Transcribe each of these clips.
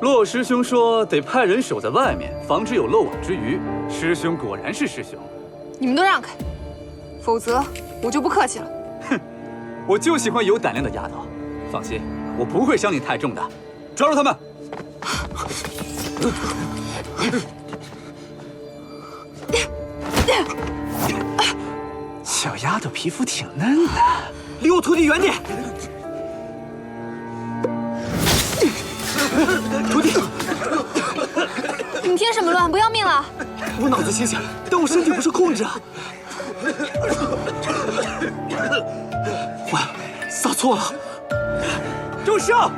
洛师兄说得派人守在外面，防止有漏网之鱼。师兄果然是师兄。你们都让开，否则我就不客气了。哼，我就喜欢有胆量的丫头。放心，我不会伤你太重的。抓住他们！小丫头皮肤挺嫩的，离我徒弟远点！徒弟，你添什么乱？不要命了？我脑子清醒，但我身体不受控制啊！坏了，撒错了！住手！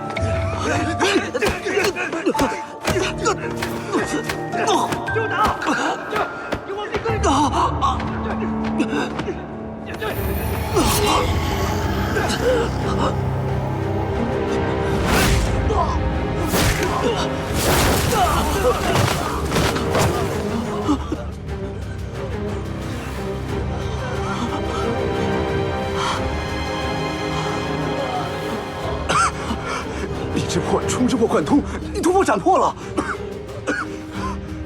就打！你往里跟！啊！力之破，冲之破，贯通，你突破斩破了。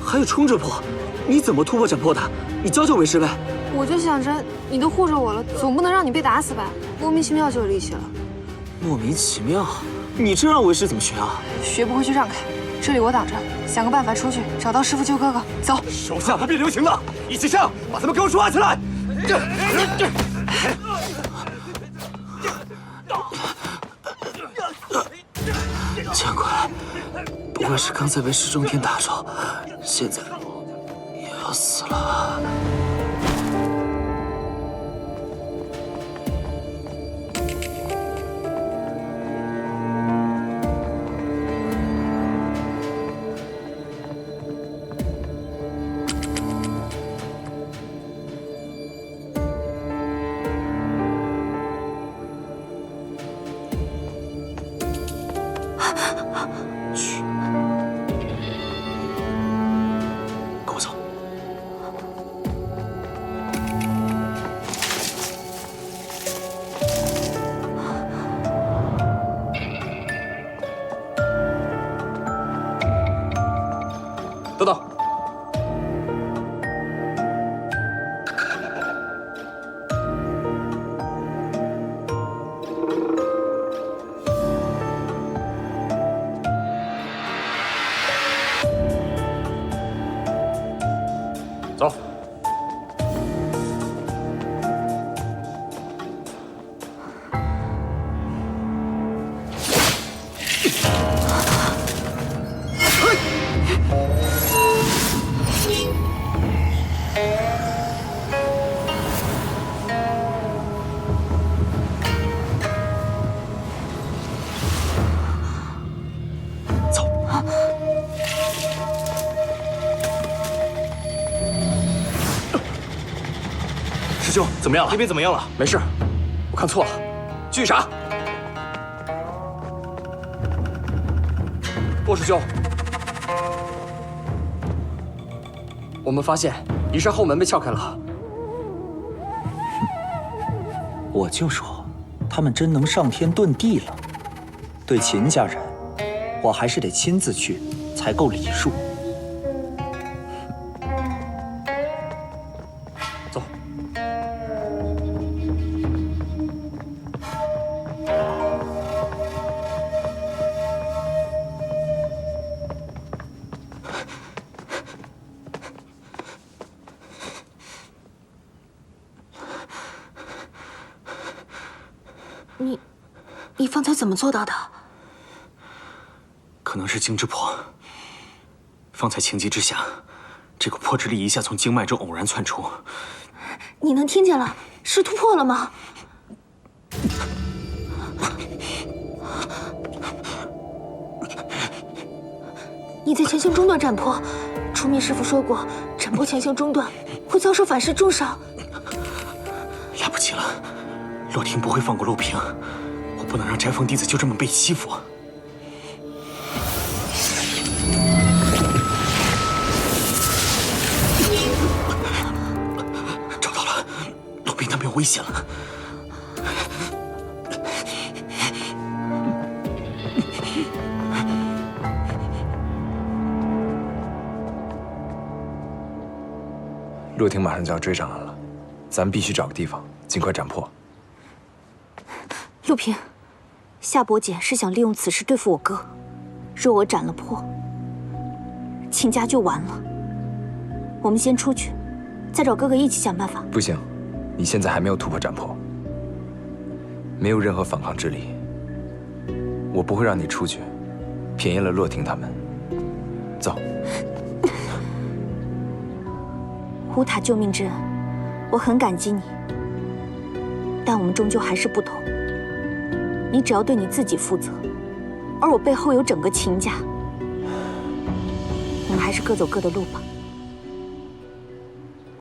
还有冲之破，你怎么突破斩破的？你教教为师呗。我就想着你都护着我了，总不能让你被打死吧？莫名其妙就有力气了。莫名其妙？你这让为师怎么学啊？学不会就让开，这里我挡着，想个办法出去，找到师傅救哥哥。走，手下不必留情了，一起上，把他们给我抓起来！见鬼！不会是刚才被石中天打中，现在也要死了。嘘跟我走。等等走。师兄，怎么样了？那边怎么样了？没事，我看错了。巨傻，洛师兄，我们发现一扇后门被撬开了。我就说，他们真能上天遁地了。对秦家人，我还是得亲自去才够礼数。你，你方才怎么做到的？可能是经之破。方才情急之下，这股破之力一下从经脉中偶然窜出。你能听见了？是突破了吗？你在前行中断斩破，出面师傅说过，斩破前行中断会遭受反噬重伤。来不及了，洛婷不会放过陆平，我不能让斋封弟子就这么被欺负。找到了，陆平他没有危险了。洛婷马上就要追上来了，咱们必须找个地方尽快斩破。陆平，夏伯简是想利用此事对付我哥，若我斩了破，秦家就完了。我们先出去，再找哥哥一起想办法。不行，你现在还没有突破斩破，没有任何反抗之力。我不会让你出去，便宜了洛婷他们。走。乌塔救命之恩，我很感激你。但我们终究还是不同。你只要对你自己负责，而我背后有整个秦家。我们还是各走各的路吧。